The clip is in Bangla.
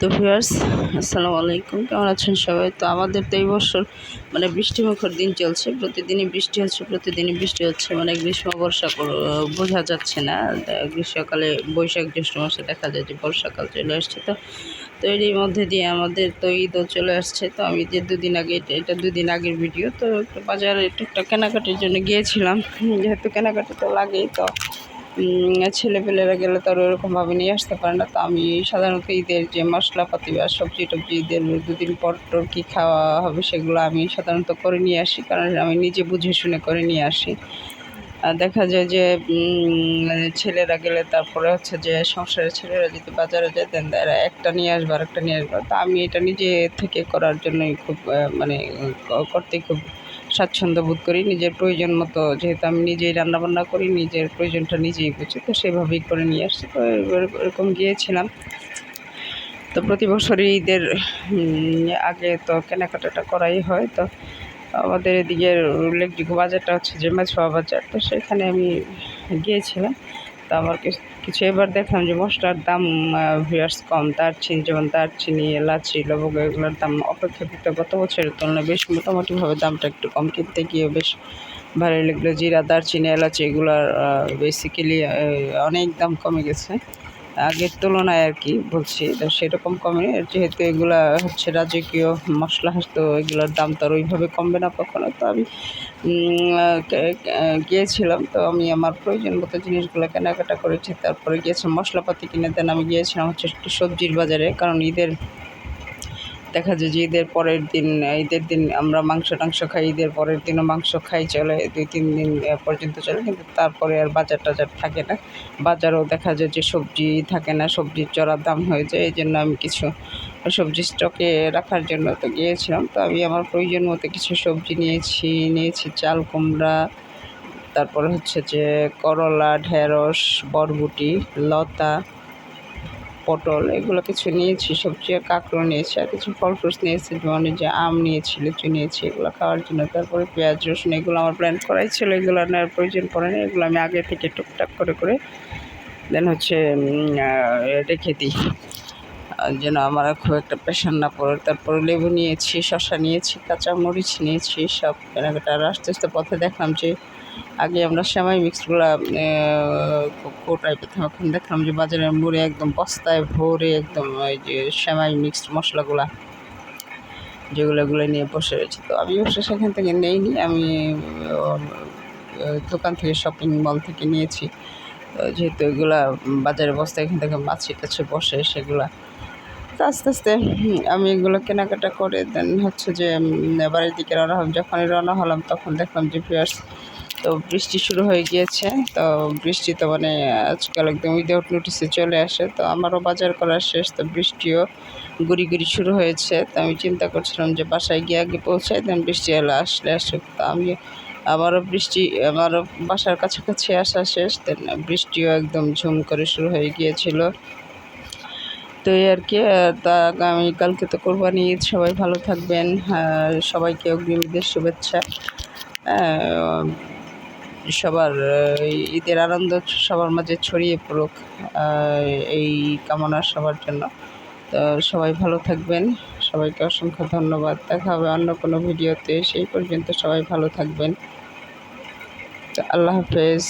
তো ভিউয়ার্স, আসসালামু আলাইকুম। কেমন আছেন সবাই? তো আমাদের তো এই বছর মানে বৃষ্টিমুখর দিন চলছে। প্রতিদিনই বৃষ্টি হচ্ছে, প্রতিদিনই বৃষ্টি হচ্ছে। মানে গ্রীষ্ম, বর্ষা বোঝা যাচ্ছে না। গ্রীষ্মকালে বৈশাখ, জ্যৈষ্ঠ মাসে দেখা যায় যে বর্ষাকাল চলে আসছে। তো তো এরই মধ্যে দিয়ে আমাদের তো ঈদও চলে আসছে। তো আমি যে দুদিন আগে, এটা- দুদিন আগের ভিডিও। তো একটু বাজারে টুকটাক কেনাকাটির জন্য গিয়েছিলাম। যেহেতু কেনাকাটি তো লাগেই তো। ছেলেপেলেরা গেলে তো আর ওরকমভাবে নিয়ে আসতে পারে না। তো আমি সাধারণত ঈদের যে মশলাপাতি বা সবজি টবজি ঈদের দুদিন পর টর কী খাওয়া হবে সেগুলো আমি সাধারণত করে নিয়ে আসি, কারণ আমি নিজে বুঝে শুনে করে নিয়ে আসি। আর দেখা যায় যে ছেলেরা গেলে তারপরে হচ্ছে যে সংসারের ছেলেরা যদি বাজারে যায় দেন এরা একটা নিয়ে আসবে আর একটা নিয়ে আসবে। তো আমি এটা নিজে থেকে করার জন্যই খুব মানে করতে খুব স্বাচ্ছন্দ্য বোধ করি, নিজের প্রয়োজন মতো, যেহেতু আমি নিজেই রান্নাবান্না করি, নিজের প্রয়োজনটা নিজেই বুঝি, তো সেভাবেই করে নিয়ে আসছি, তো এরকম গিয়েছিলাম। তো প্রতি বছরই ঈদের আগে তো কেনাকাটাটা করাই হয়, তো আমাদের এদিকে উল্লেখযোগ্য বাজারটা হচ্ছে যে মাছুয়া বাজার, তো সেখানে আমি গিয়েছিলাম। তো আমার কিছু- এবার দেখলাম যে মশলার দাম ভিয়ার্স কম। দারচিনি যেমন দারচিনি এলাচি, লবঙ্গ, এগুলোর দাম অপেক্ষাকৃত গত বছরের তুলনায় বেশ মোটামুটিভাবে দামটা একটু কম। কিনতে গিয়ে বেশ ভালোই লাগল। জিরা, দারচিনি, এলাচি, এগুলার বেসিক্যালি অনেক দাম কমে গেছে। আগের তুলনায় আর কি বলছি তো সেরকম কমে। যেহেতু এগুলা হচ্ছে রাজকীয় মশলা, তো এগুলোর দাম তো আর ওইভাবে কমবে না কখনো। তো আমি গিয়েছিলাম, তো আমি আমার প্রয়োজন মতো জিনিসগুলো কেনাকাটা করেছি। তারপরে গিয়েছিলাম মশলাপাতি কিনে দেন, আমি গিয়েছিলাম হচ্ছে একটু সবজির বাজারে, কারণ ঈদের দেখা যায় যে ঈদের পরের দিন, ঈদের দিন আমরা মাংস টাংস খাই, ঈদের পরের দিনও মাংস খাই, চলে দুই, তিন দিন পর্যন্ত চলে, কিন্তু তারপরে আর বাজার টাজার থাকে না। বাজারও দেখা যায় যে সবজি থাকে না, সবজির চড়ার দাম হয়ে যায়, এই জন্য আমি কিছু সবজি স্টকে রাখার জন্য তো গিয়েছিলাম। তো আমি আমার প্রয়োজন মতো কিছু সবজি নিয়েছি নিয়েছি চাল, কুমড়া, তারপরে হচ্ছে যে করলা, ঢেঁড়স, বরবুটি, লতা পটল, এগুলো কিছু নিয়েছি, সবজি আর কাঁকড়ো নিয়েছি, আর কিছু ফল ফ্রুটস নিয়েছি যেমন যে আম নিয়েছি, লিচু নিয়েছি, এগুলো খাওয়ার জন্য। তারপরে পেঁয়াজ, রসুন, এগুলো আমার প্ল্যান করাই ছিল, এগুলো নেওয়ার প্রয়োজন পড়ে না এগুলো আমি আগে থেকে টুকটাক করে করে দেন হচ্ছে রেখে দিই। যেন আমার খুব একটা প্রেশার না পড়ে। তারপরে লেবু নিয়েছি, শসা নিয়েছি কাঁচা মরিচ নিয়েছি, সব কেনাকাটা আস্তে আস্তে পথে দেখলাম যে, আগে আমরা সেমাই মিক্সগুলো কোটায় পেতাম এখন দেখলাম যে বাজারের মোড়ে একদম বস্তায় ভরে একদম ওই যে সেমাই মিক্সড মশলাগুলা যেগুলো এগুলো নিয়ে বসে রয়েছে। তো আমি অবশ্য সেখান থেকে নেইনি, আমি দোকান থেকে শপিং মল থেকে নিয়েছি। যেহেতু এগুলা বাজারে বস্তা এখান থেকে মাছি কাছে বসে সেগুলা তো আস্তে আস্তে আমি এগুলো কেনাকাটা করে দেন হচ্ছে যে বাড়ির দিকে রওনা হলাম। যখনই রওনা হলাম, তখন দেখলাম যে ভিউয়ার্স তো বৃষ্টি শুরু হয়ে গিয়েছে। তো বৃষ্টি তো মানে আজকাল একদম উইদাউট নোটিসে চলে আসে। তো আমারও বাজার করা শেষ, তো বৃষ্টিও গুড়ি গুড়ি শুরু হয়েছে। তো আমি চিন্তা করছিলাম যে বাসায় গিয়ে আগে পৌঁছাই দেন, বৃষ্টি এলে আসলে আসুক। তো আমি আমারও বৃষ্টি আমারও বাসার কাছাকাছি আসা শেষ। দেন বৃষ্টিও একদম ঝুম করে শুরু হয়ে গিয়েছিল। তো এই আর কি তা আগামীকালকে তো কোরবানি ঈদ, সবাই ভালো থাকবেন সবাইকে অগ্রিম ঈদের শুভেচ্ছা। সবার ঈদের আনন্দ সবার মাঝে ছড়িয়ে পড়ুক এই কামনা সবার জন্য। তো সবাই ভালো থাকবেন, সবাইকে অসংখ্য ধন্যবাদ। দেখা হবে অন্য কোনো ভিডিওতে, সেই পর্যন্ত সবাই ভালো থাকবেন। তো আল্লাহ হাফেজ।